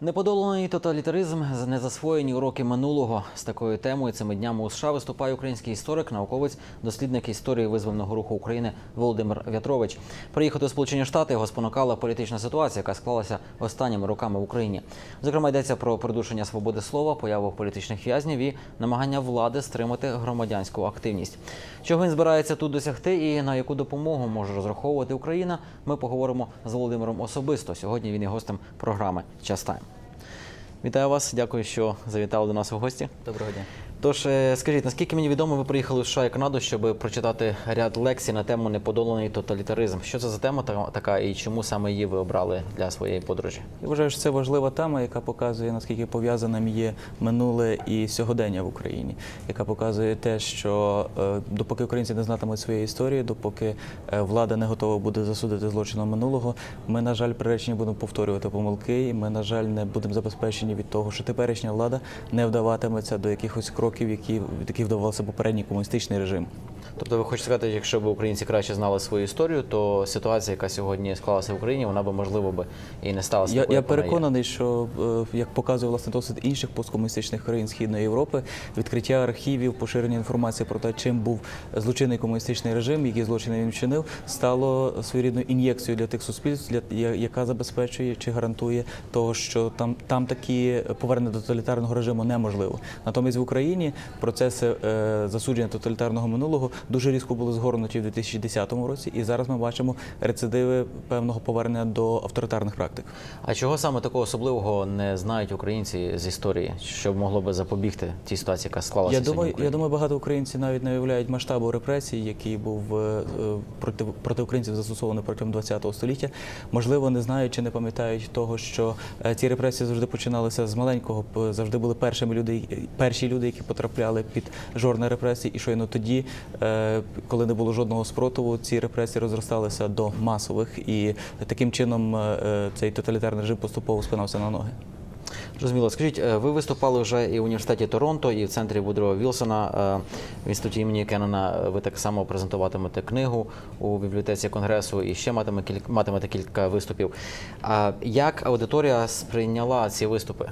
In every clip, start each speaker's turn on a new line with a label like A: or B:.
A: Неподоланий тоталітаризм незасвоєні уроки минулого з такою темою цими днями у США виступає український історик, науковець, дослідник історії визвольного руху України Володимир В'ятрович. Приїхати у Сполучені Штати його спонукала політична ситуація, яка склалася останніми роками в Україні. Зокрема, йдеться про придушення свободи слова, появу політичних в'язнів і намагання влади стримати громадянську активність. Чого він збирається тут досягти і на яку допомогу може розраховувати Україна? Ми поговоримо з Володимиром особисто. Сьогодні він є гостем програми Час Тайм. Вітаю вас, дякую, що завітали до нас у гості.
B: Доброго дня.
A: Тож е, скажіть, наскільки мені відомо, ви приїхали в США і Канаду, щоб прочитати ряд лекцій на тему неподоланий тоталітаризм. Що це за тема та- така і чому саме її ви обрали для своєї подорожі?
B: Я вважаю, що це важлива тема, яка показує наскільки пов'язаним є минуле і сьогодення в Україні, яка показує те, що е, допоки українці не знатимуть своєї історії, допоки е, влада не готова буде засудити злочином минулого, ми, на жаль, приречені будемо повторювати помилки, і ми, на жаль, не будемо забезпечені від того, що теперішня влада не вдаватиметься до якихось кроків, які від яких вдавався попередній комуністичний режим.
A: Тобто, ви хочете сказати, якщо б українці краще знали свою історію, то ситуація, яка сьогодні склалася в Україні, вона би можливо би і не сталася.
B: Я,
A: такою,
B: я переконаний, що е, як показує власне досвід інших посткомуністичних країн Східної Європи, відкриття архівів, поширення інформації про те, чим був злочинний комуністичний режим, які злочини він вчинив, стало своєрідною ін'єкцією для тих суспільств, для яка забезпечує чи гарантує того, що там, там такі повернення до тоталітарного режиму неможливо. Натомість в Україні процеси е, засудження тоталітарного минулого дуже різко були згорнуті в 2010 році, і зараз ми бачимо рецидиви певного повернення до авторитарних практик.
A: А чого саме такого особливого не знають українці з історії, що могло би запобігти тій ситуації, яка склалася
B: Я думаю, я думаю, багато українців навіть не уявляють масштабу репресій, який був е, е, проти, проти українців застосований протягом ХХ століття. Можливо, не знають чи не пам'ятають того, що ці репресії завжди починалися з маленького. Завжди були першими люди, перші люди, які потрапляли під жорни репресій. І щойно тоді, е, коли не було жодного спротиву, ці репресії розросталися до масових, і таким чином е, е, цей тоталітарний режим поступово спинався на ноги.
A: Зрозуміло. Скажіть, ви виступали вже і в університеті Торонто, і в центрі Вудро Вілсона в інституті імені Кеннона. Ви так само презентуватимете книгу у бібліотеці конгресу і ще матиме кілька матимете кілька виступів. Як аудиторія сприйняла ці виступи?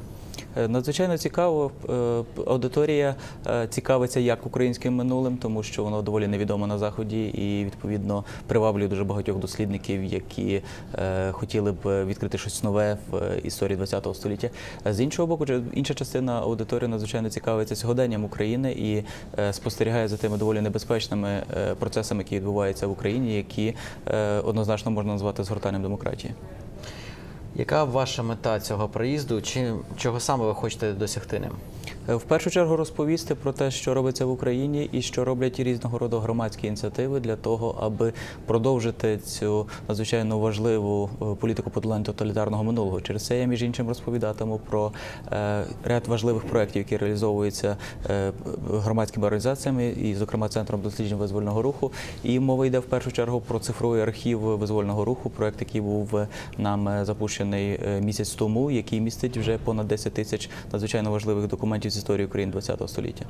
B: Е, Надзвичайно цікаво. Е, Аудиторія е, цікавиться як українським минулим, тому що воно доволі невідомо на заході і відповідно приваблює дуже багатьох дослідників, які хотіли б відкрити щось нове в історії ХХ століття. З іншого боку, інша частина аудиторії надзвичайно цікавиться сьогоденням України і спостерігає за тими доволі небезпечними процесами, які відбуваються в Україні, які однозначно можна назвати згортанням демократії.
A: Яка ваша мета цього приїзду? Чи чого саме ви хочете досягти ним?
B: Е, В першу чергу розповісти про те, що робиться в Україні, і що роблять різного роду громадські ініціативи для того, аби продовжити цю надзвичайно важливу е, політику подолання тоталітарного минулого. Через це я між іншим розповідатиму про е, ряд важливих проєктів, які реалізовуються громадськими організаціями, і, зокрема, центром досліджень визвольного руху. І мова йде в першу чергу про цифровий архів визвольного руху, проєкт, який був нам запущений місяць тому, який містить вже понад 10 тисяч надзвичайно важливих документів з історії України ХХ століття.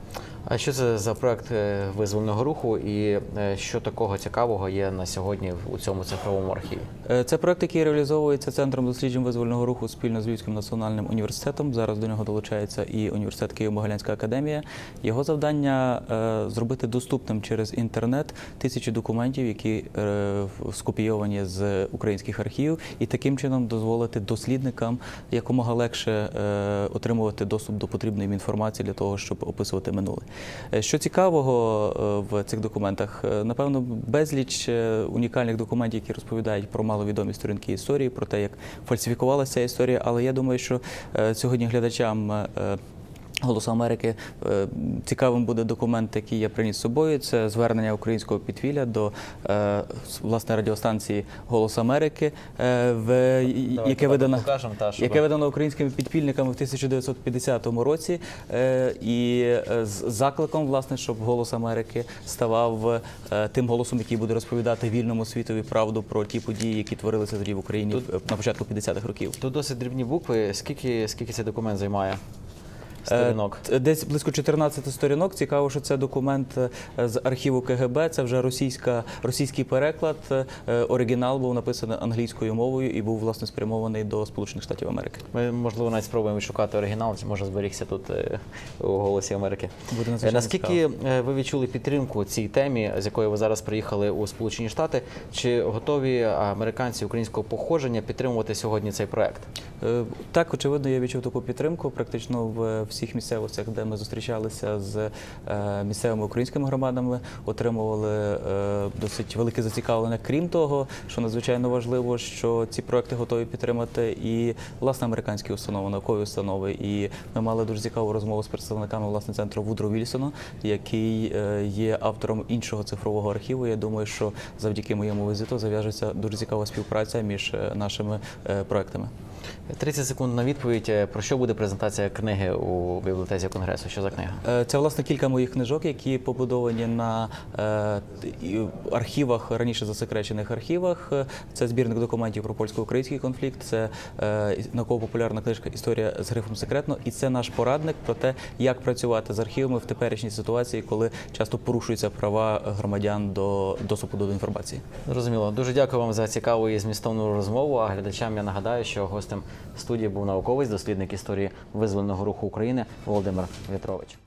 A: А що це за проект е, визвольного руху, і е, що такого цікавого є на сьогодні у цьому цифровому архіві?
B: Е, Це проект, який реалізовується центром досліджень визвольного руху спільно з Львівським національним університетом. Зараз до нього долучається і університет Києво-Могилянська академія. Його завдання зробити доступним через інтернет тисячі документів, які скопійовані з українських архівів, і таким чином дозволити дослідникам якомога легше отримувати доступ до потрібної їм інформації для того, щоб описувати минуле. Е, Що цікавого е, в цих документах? Е, Напевно, безліч унікальних документів, які розповідають про маловідомі сторінки історії, про те, як фальсифікувалася історія. Але я думаю, що сьогодні глядачам. Голосу Америки е, цікавим буде документ, який я приніс з собою. Це звернення українського підвілля до е, власне радіостанції Голос Америки, е, в яке видано
A: покажемо, та, щоб-
B: яке видано українськими підпільниками в 1950 році, і з закликом, власне, щоб голос Америки ставав тим голосом, який буде розповідати вільному світові правду про ті події, які творилися тоді в Україні
A: Тут-
B: на початку 50-х років.
A: Тут досить дрібні букви. Скільки, скільки цей документ займає? Сторінок.
B: Е, Десь близько 14 сторінок. Цікаво, що це документ е, з архіву КГБ. Це вже російська, російський переклад. Е, Оригінал був написаний англійською мовою і був власне спрямований до Сполучених Штатів Америки.
A: Ми можливо навіть спробуємо відшукати оригінал, може зберігся тут у голосі Америки.
B: Буде
A: Наскільки е, ви відчули підтримку цій темі, з якої ви зараз приїхали у Сполучені Штати? Чи готові американці українського походження підтримувати сьогодні цей проект?
B: Так, очевидно, я відчув таку підтримку практично в всіх місцевостях, де ми зустрічалися з е, місцевими українськими громадами, отримували е, досить велике зацікавлення. Крім того, що надзвичайно важливо, що ці проекти готові підтримати і власне американські установи, наукові установи. І ми мали дуже цікаву розмову з представниками власне центру Вудро Вільсона, який е, є автором іншого цифрового архіву. Я думаю, що завдяки моєму візиту зав'яжеться дуже цікава співпраця між нашими проектами.
A: 30 секунд на відповідь. Е, Про що буде презентація книги у бібліотеці конгресу? Що за книга?
B: Е, Це власне кілька моїх книжок, які побудовані на е, архівах раніше засекречених архівах. Це збірник документів про польсько-український конфлікт. Це науково-популярна книжка Історія з грифом секретно. І це наш порадник про те, як працювати з архівами в теперішній ситуації, коли часто порушуються права громадян до доступу до інформації.
A: Зрозуміло. Дуже дякую вам за цікаву і змістовну розмову. А глядачам я нагадаю, що гостем студії був науковець, дослідник історії визвольного руху України Володимир В'ятрович.